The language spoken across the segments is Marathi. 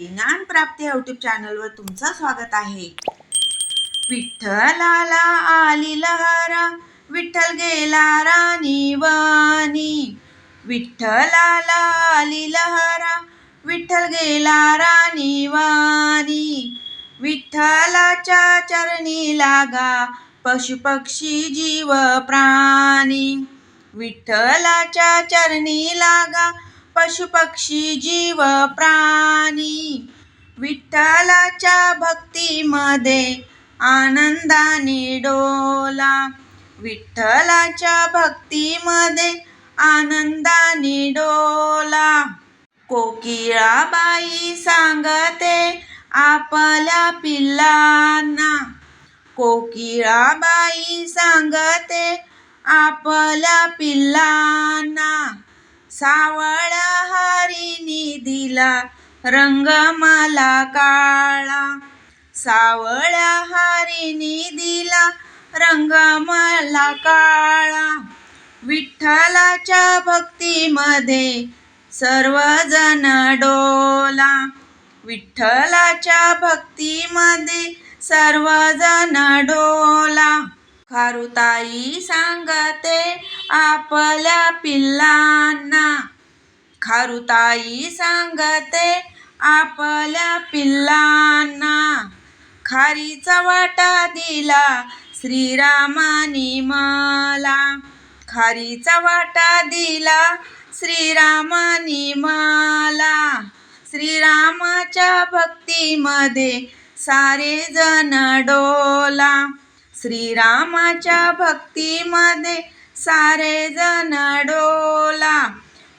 ज्ञान प्राप्ती युट्यूब चॅनलवर तुमचं स्वागत आहे. विठ्ठलाला आली लहारा विठ्ठल गेला राणी वाणी. विठ्ठलाला आली लहारा विठ्ठल गेला राणी वाणी. विठ्ठलाच्या चरणी लागा पशुपक्षी जीव प्राणी. विठ्ठलाच्या चरणी लागा पशुपक्षी जीव प्राणी. विठ्ठलाच्या भक्तीमध्ये आनंदाने डोला. विठ्ठलाच्या भक्तीमध्ये आनंदाने डोला. कोकिळाबाई सांगते आपल्या पिल्लांना. कोकिळाबाई सांगते आपल्या पिल्लांना. सावळा दिला रंग मला काळा. सावळ्या हरिणी दिला रंग मला काळा. विठ्ठलाच्या भक्तीमध्ये सर्वजण डोला. विठ्ठलाच्या भक्तीमध्ये सर्वजण डोला. खारुताई सांगते आपल्या पिल्लांना खारुताई सांगते आपल्या पिल्लांना. खारीचा वाटा दिला श्रीरामानी मला. खारीचा वाटा दिला श्रीरामानी मला. श्रीरामाच्या भक्तीमध्ये सारे जण डोला. श्रीरामाच्या भक्तीमध्ये सारे जण डोला.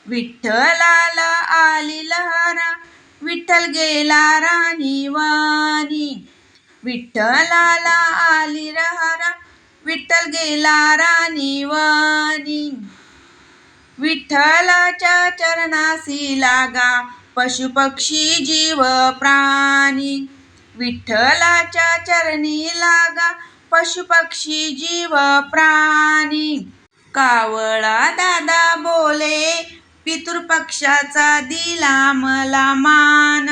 विठ्ठलाला आली लहारा विठ्ठल गेला राणी वाणी. विठ्ठलाला आली लहारा विठ्ठल गेला राणी वाणी. विठ्ठलाच्या चरणासी लागा पशुपक्षी जीव प्राणी. विठ्ठलाच्या चरणी लागा पशुपक्षी जीव प्राणी. कावळा दादा बोले पितृपक्षाचा दिला मला मान.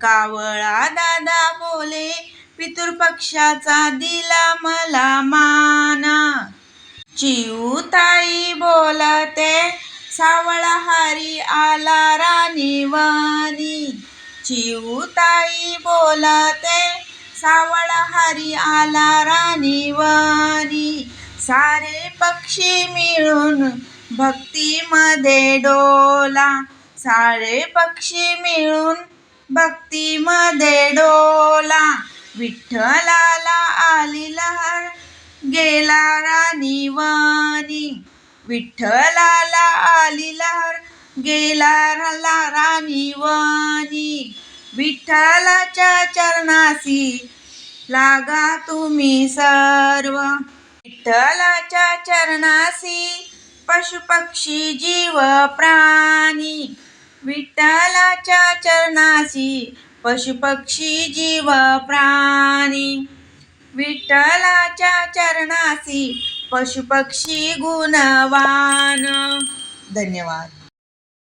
कावळा दादा बोले पितृपक्षाचा दिला मला मान. चिऊताई बोलते सावळा हारी आला राणीवानी चिऊताई बोलते सावळा हारी आला राणीवानी सारे पक्षी मिळून भक्तीमध्ये डोला. सारे पक्षी मिळून भक्तीमध्ये डोला. विठ्ठलाला आली लहर गेला राणीवानी विठ्ठलाला आली लहर गेला राणी राणीवानी विठ्ठलाच्या चरणासी लागा तुम्ही सर्व. विठ्ठलाच्या चरणासी पशुपक्षी जीव प्राणी. विठ्ठलाच्या चरणासी पशुपक्षी जीव प्राणी. विठ्ठलाच्या चरणासी पशुपक्षी गुणवान. धन्यवाद.